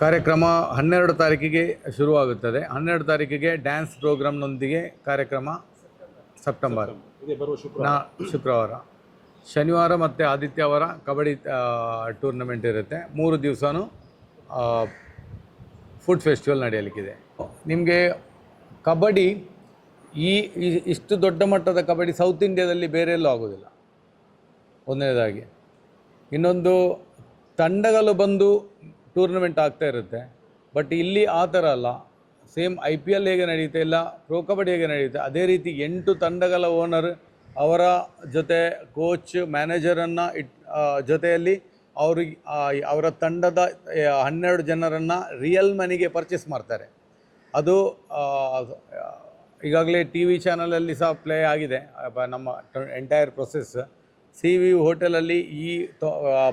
ಕಾರ್ಯಕ್ರಮ ಹನ್ನೆರಡು ತಾರೀಕಿಗೆ ಶುರುವಾಗುತ್ತದೆ. ಹನ್ನೆರಡು ತಾರೀಕಿಗೆ ಡ್ಯಾನ್ಸ್ ಪ್ರೋಗ್ರಾಮ್ನೊಂದಿಗೆ ಕಾರ್ಯಕ್ರಮ ಸೆಪ್ಟೆಂಬರ್. ನಾ ಶುಕ್ರವಾರ. ಶನಿವಾರ ಮತ್ತು ಆದಿತ್ಯವಾರ ಕಬಡ್ಡಿ ಟೂರ್ನಮೆಂಟ್ ಇರುತ್ತೆ. ಮೂರು ದಿವಸವೂ ಫುಡ್ ಫೆಸ್ಟಿವಲ್ ನಡೆಯಲಿಕ್ಕಿದೆ. ನಿಮಗೆ ಕಬಡ್ಡಿ ಈ ಈ- ಇಷ್ಟು ದೊಡ್ಡ ಮಟ್ಟದ ಕಬಡ್ಡಿ ಸೌತ್ ಇಂಡಿಯಾದಲ್ಲಿ ಬೇರೆ ಎಲ್ಲೂ ಆಗೋದಿಲ್ಲ. ಒಂದನೇದಾಗಿ. ಇನ್ನೊಂದು ತಂಡಗಳು ಬಂದು ಟೂರ್ನಮೆಂಟ್ ಆಗ್ತಾ ಇರುತ್ತೆ. ಬಟ್ ಇಲ್ಲಿ ಆ ಥರ ಅಲ್ಲ. ಸೇಮ್ ಐ ಪಿ ಎಲ್ ಹೇಗೆ ನಡೆಯುತ್ತೆ, ಇಲ್ಲ ಪ್ರೋ ಕಬಡ್ಡಿ ಹೇಗೆ ನಡೆಯುತ್ತೆ, ಅದೇ ರೀತಿ ಎಂಟು ತಂಡಗಳ ಓನರ್ ಅವರ ಜೊತೆ ಕೋಚ್ ಮ್ಯಾನೇಜರನ್ನು ಇಟ್ ಜೊತೆಯಲ್ಲಿ ಅವ್ರಿಗೆ ಅವರ ತಂಡದ ಹನ್ನೆರಡು ಜನರನ್ನು ರಿಯಲ್ ಮನಿಗೆ ಪರ್ಚೇಸ್ ಮಾಡ್ತಾರೆ. ಅದು ಈಗಾಗಲೇ ಟಿ ವಿ ಚಾನಲಲ್ಲಿ ಸಹ ಪ್ಲೇ ಆಗಿದೆ ನಮ್ಮ ಎಂಟೈರ್ ಪ್ರೊಸೆಸ್ ಸಿ ವಿ ಹೋಟೆಲಲ್ಲಿ ಈ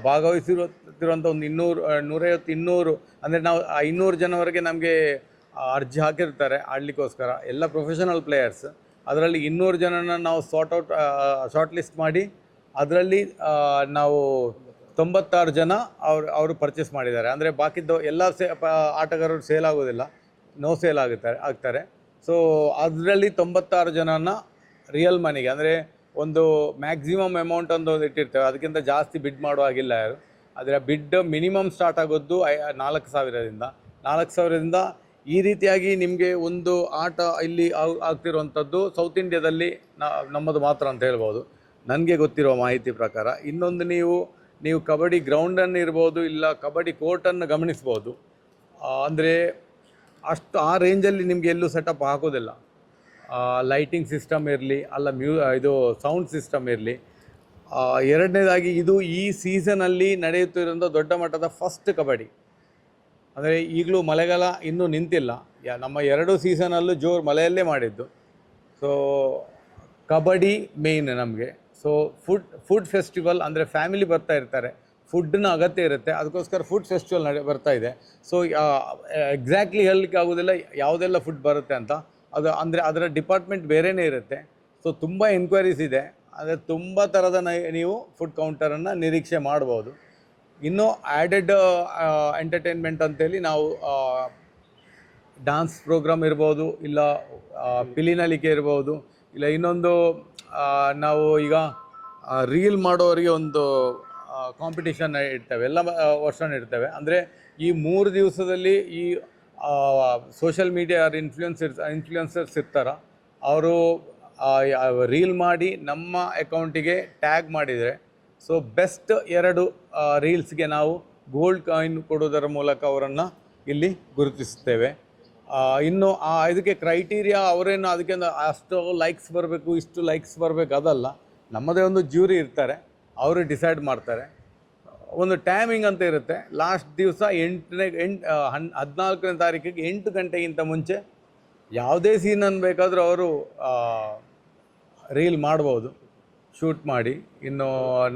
ಭಾಗವಹಿಸಿರುತ್ತಿರುವಂಥ ಒಂದು ಇನ್ನೂರು ನೂರೈವತ್ತು ಇನ್ನೂರು, ಅಂದರೆ ನಾವು ಆ ಇನ್ನೂರು ಜನವರೆಗೆ ನಮಗೆ ಅರ್ಜಿ ಹಾಕಿರ್ತಾರೆ ಆಡಲಿಕ್ಕೋಸ್ಕರ, ಎಲ್ಲ ಪ್ರೊಫೆಷನಲ್ ಪ್ಲೇಯರ್ಸ್ ಅದರಲ್ಲಿ ಇನ್ನೂರು ಜನನ ನಾವು ಸಾರ್ಟ್ ಔಟ್ ಶಾರ್ಟ್ ಲಿಸ್ಟ್ ಮಾಡಿ, ಅದರಲ್ಲಿ ನಾವು ತೊಂಬತ್ತಾರು ಜನ ಅವರು ಅವರು ಪರ್ಚೇಸ್ ಮಾಡಿದ್ದಾರೆ. ಅಂದರೆ ಬಾಕಿದ್ದು ಎಲ್ಲ ಸೇ ಆಟಗಾರರು ಸೇಲ್ ಆಗೋದಿಲ್ಲ ನೋ ಸೇಲ್ ಆಗುತ್ತಾರೆ, ಆಗ್ತಾರೆ. ಸೊ ಅದರಲ್ಲಿ ತೊಂಬತ್ತಾರು ಜನನ ರಿಯಲ್ ಮನಿಗೆ ಅಂದರೆ ಒಂದು ಮ್ಯಾಕ್ಸಿಮಮ್ ಅಮೌಂಟ್ ಒಂದು ಇಟ್ಟಿರ್ತೇವೆ. ಅದಕ್ಕಿಂತ ಜಾಸ್ತಿ ಬಿಡ್ ಮಾಡೋ ಹಾಗಿಲ್ಲ ಯಾರು. ಆದರೆ ಬಿಡ್ ಮಿನಿಮಮ್ ಸ್ಟಾರ್ಟ್ ಆಗೋದು ಐ ನಾಲ್ಕು ಸಾವಿರದಿಂದ. ನಾಲ್ಕು ಸಾವಿರದಿಂದ ಈ ರೀತಿಯಾಗಿ ನಿಮಗೆ ಒಂದು ಆಟ ಇಲ್ಲಿ ಆಗ್- ಆಗ್ತಿರುವಂಥದ್ದು ಸೌತ್ ಇಂಡಿಯಾದಲ್ಲಿ ನಮ್ಮದು ಮಾತ್ರ ಅಂತ ಹೇಳ್ಬೋದು. ನನಗೆ ಗೊತ್ತಿರುವ ಮಾಹಿತಿ ಪ್ರಕಾರ ಇನ್ನೊಂದು ನೀವು ನೀವು ಕಬಡ್ಡಿ ಗ್ರೌಂಡನ್ನು ಇರ್ಬೋದು, ಇಲ್ಲ ಕಬಡ್ಡಿ ಕೋರ್ಟನ್ನು ಗಮನಿಸ್ಬೋದು. ಅಂದರೆ ಅಷ್ಟು ಆ ರೇಂಜಲ್ಲಿ ನಿಮಗೆ ಎಲ್ಲೂ ಸೆಟಪ್ ಹಾಕೋದಿಲ್ಲ. ಲೈಟಿಂಗ್ ಸಿಸ್ಟಮ್ ಇರಲಿ, ಅಲ್ಲ ಮ್ಯೂ ಇದು ಸೌಂಡ್ ಸಿಸ್ಟಮ್ ಇರಲಿ ಎರಡನೇದಾಗಿ ಇದು ಈ ಸೀಸನಲ್ಲಿ ನಡೆಯುತ್ತಿರುವಂಥ ದೊಡ್ಡ ಮಟ್ಟದ ಫಸ್ಟ್ ಕಬಡ್ಡಿ. ಅಂದರೆ ಈಗಲೂ ಮಳೆಗಾಲ ಇನ್ನೂ ನಿಂತಿಲ್ಲ. ನಮ್ಮ ಎರಡು ಸೀಸನಲ್ಲೂ ಜೋರು ಮಳೆಯಲ್ಲೇ ಮಾಡಿದ್ದು. ಸೊ ಕಬಡ್ಡಿ ಮೇಯ್ನ್ ನಮಗೆ. ಸೊ ಫುಡ್ ಫುಡ್ ಫೆಸ್ಟಿವಲ್ ಅಂದರೆ ಫ್ಯಾಮಿಲಿ ಬರ್ತಾ ಇರ್ತಾರೆ. ಫುಡ್ನ ಅಗತ್ಯ ಇರುತ್ತೆ. ಅದಕ್ಕೋಸ್ಕರ ಫುಡ್ ಫೆಸ್ಟಿವಲ್ ನಡೆ, ಬರ್ತಾ ಇದೆ. ಸೊ ಎಕ್ಸಾಕ್ಟ್ಲಿ ಹೇಳಲಿಕ್ಕೆ ಆಗೋದಿಲ್ಲ. ಯಾವುದೆಲ್ಲ ಫುಡ್ ಬರುತ್ತೆ ಅಂತ. ಅದು ಅಂದರೆ ಅದರ ಡಿಪಾರ್ಟ್ಮೆಂಟ್ ಬೇರೆಯೇ ಇರುತ್ತೆ. ಸೊ ತುಂಬ ಎನ್ಕ್ವೈರೀಸ್ ಇದೆ. ಅಂದರೆ ತುಂಬ ಥರದ ನೀವು ಫುಡ್ ಕೌಂಟರನ್ನು ನಿರೀಕ್ಷೆ ಮಾಡ್ಬೋದು. ಇನ್ನೂ ಆ್ಯಡೆಡ್ ಎಂಟರ್ಟೈನ್ಮೆಂಟ್ ಅಂತೇಳಿ ನಾವು ಡ್ಯಾನ್ಸ್ ಪ್ರೋಗ್ರಾಮ್ ಇರ್ಬೋದು, ಇಲ್ಲ ಪಿಲಿನಲಿಕೆ ಇರ್ಬೋದು, ಇಲ್ಲ ಇನ್ನೊಂದು ನಾವು ಈಗ ರೀಲ್ ಮಾಡೋರಿಗೆ ಒಂದು ಕಾಂಪಿಟೇಷನ್ ಇಡ್ತೇವೆ. ಎಲ್ಲ ವರ್ಷ ಇಡ್ತೇವೆ. ಅಂದರೆ ಈ ಮೂರು ದಿವಸದಲ್ಲಿ ಈ ಸೋಷಿಯಲ್ ಮೀಡಿಯಾ ಇನ್ಫ್ಲೂಯೆನ್ಸ್ ಇರ್ ಇನ್ಫ್ಲೂಯೆನ್ಸರ್ಸ್ ಇರ್ತಾರ, ಅವರು ರೀಲ್ ಮಾಡಿ ನಮ್ಮ ಅಕೌಂಟಿಗೆ ಟ್ಯಾಗ್ ಮಾಡಿದರೆ ಸೊ ಬೆಸ್ಟ್ ಎರಡು ರೀಲ್ಸ್ಗೆ ನಾವು ಗೋಲ್ಡ್ ಕಾಯಿನ್ ಕೊಡೋದರ ಮೂಲಕ ಅವರನ್ನು ಇಲ್ಲಿ ಗುರುತಿಸುತ್ತೇವೆ. ಇನ್ನು ಆ, ಇದಕ್ಕೆ ಕ್ರೈಟೀರಿಯಾ ಅವರೇನು ಅದಕ್ಕೆ ಅಷ್ಟು ಲೈಕ್ಸ್ ಬರಬೇಕು, ಇಷ್ಟು ಲೈಕ್ಸ್ ಬರಬೇಕು, ಅದಲ್ಲ. ನಮ್ಮದೇ ಒಂದು ಜ್ಯೂರಿ ಇರ್ತಾರೆ, ಅವರು ಡಿಸೈಡ್ ಮಾಡ್ತಾರೆ. ಒಂದು ಟೈಮಿಂಗ್ ಅಂತ ಇರುತ್ತೆ. ಲಾಸ್ಟ್ ದಿವಸ ಎಂಟನೇ, ಎಂಟು ಹನ್, ಹದಿನಾಲ್ಕನೇ ತಾರೀಕಿಗೆ ಎಂಟು ಗಂಟೆಗಿಂತ ಮುಂಚೆ ಯಾವುದೇ ಸೀನನ್ನು ಬೇಕಾದರೂ ಅವರು ರೀಲ್ ಮಾಡ್ಬೋದು ಶೂಟ್ ಮಾಡಿ. ಇನ್ನು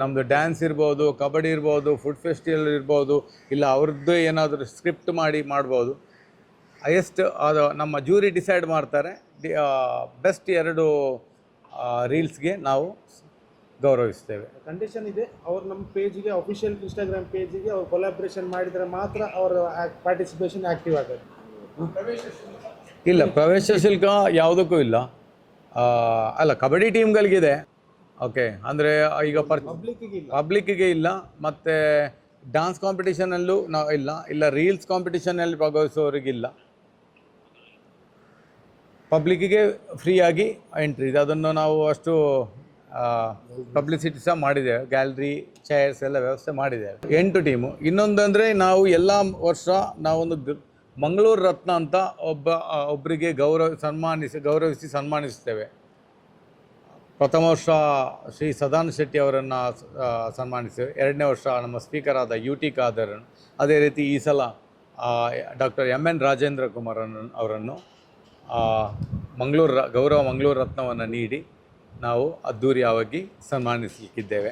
ನಮ್ಮದು ಡ್ಯಾನ್ಸ್ ಇರ್ಬೋದು, ಕಬಡ್ಡಿ ಇರ್ಬೋದು ಫುಡ್ ಫೆಸ್ಟಿವಲ್ ಇರ್ಬೋದು, ಇಲ್ಲ ಅವ್ರದ್ದು ಏನಾದರೂ ಸ್ಕ್ರಿಪ್ಟ್ ಮಾಡಿ ಮಾಡ್ಬೋದು. ಹೈಯೆಸ್ಟ್ ಅದು ನಮ್ಮ ಜೂರಿ ಡಿಸೈಡ್ ಮಾಡ್ತಾರೆ. ಬೆಸ್ಟ್ ಎರಡು ರೀಲ್ಸ್ಗೆ ನಾವು ಗೌರವಿಸ್ತೇವೆ ಕಂಡೀಷನ್ ಇದೆ ಅವ್ರು ನಮ್ಮ ಪೇಜಿಗೆ ಅಫಿಷಿಯಲ್ ಇನ್ಸ್ಟಾಗ್ರಾಮ್ ಪೇಜಿಗೆ ಅವ್ರು ಕೊಲಾಬ್ರೇಷನ್ ಮಾಡಿದರೆ ಮಾತ್ರ ಅವರ ಪಾರ್ಟಿಸಿಪೇಷನ್ ಆ್ಯಕ್ಟಿವ್ ಆಗುತ್ತೆ ಇಲ್ಲ ಪ್ರವೇಶ ಶುಲ್ಕ ಯಾವುದಕ್ಕೂ ಇಲ್ಲ. ಅಲ್ಲ ಕಬಡ್ಡಿ ಟೀಮ್ಗಳಿಗಿದೆ ಓಕೆ ಅಂದರೆ ಈಗ ಪರ್ ಪಬ್ಲಿಕ್ಕಿಗೆ ಇಲ್ಲ. ಮತ್ತು ಡಾನ್ಸ್ ಕಾಂಪಿಟೇಷನಲ್ಲೂ ನಾವು ಇಲ್ಲ. ಇಲ್ಲ ರೀಲ್ಸ್ ಕಾಂಪಿಟೇಷನಲ್ಲಿ ಭಾಗವಹಿಸೋರಿಗಿಲ್ಲ ಪಬ್ಲಿಕ್ಕಿಗೆ ಫ್ರೀಯಾಗಿ ಎಂಟ್ರಿ ಇದೆ ಅದನ್ನು ನಾವು ಅಷ್ಟು ಪಬ್ಲಿಸಿಟಿ ಸಹ ಮಾಡಿದ್ದೇವೆ ಗ್ಯಾಲರಿ ಚೇರ್ಸ್ ಎಲ್ಲ ವ್ಯವಸ್ಥೆ ಮಾಡಿದ್ದೇವೆ ಎಂಟು ಟೀಮು ಇನ್ನೊಂದಂದರೆ ನಾವು ಎಲ್ಲ ವರ್ಷ ನಾವೊಂದು ಮಂಗಳೂರು ರತ್ನ ಅಂತ ಒಬ್ಬ ಒಬ್ಬರಿಗೆ ಗೌರವ, ಸನ್ಮಾನಿಸಿ, ಗೌರವಿಸಿ ಸನ್ಮಾನಿಸ್ತೇವೆ. ಪ್ರಥಮ ವರ್ಷ ಶ್ರೀ ಸದಾನಂದ ಶೆಟ್ಟಿ ಅವರನ್ನು ಸನ್ಮಾನಿಸ್ತೇವೆ. ಎರಡನೇ ವರ್ಷ ನಮ್ಮ ಸ್ಪೀಕರ್ ಆದ ಯು ಟಿ ಖಾದರನ್ನು. ಅದೇ ರೀತಿ ಈ ಸಲ doctor M N Rajendra Kumar ಅವರನ್ನು ಮಂಗಳೂರು ಗೌರವ ಮಂಗಳೂರು ರತ್ನವನ್ನು ನೀಡಿ ನಾವು ಅದ್ಧೂರಿಯಾಗಿ ಸನ್ಮಾನಿಸಲಿಕ್ಕಿದ್ದೇವೆ.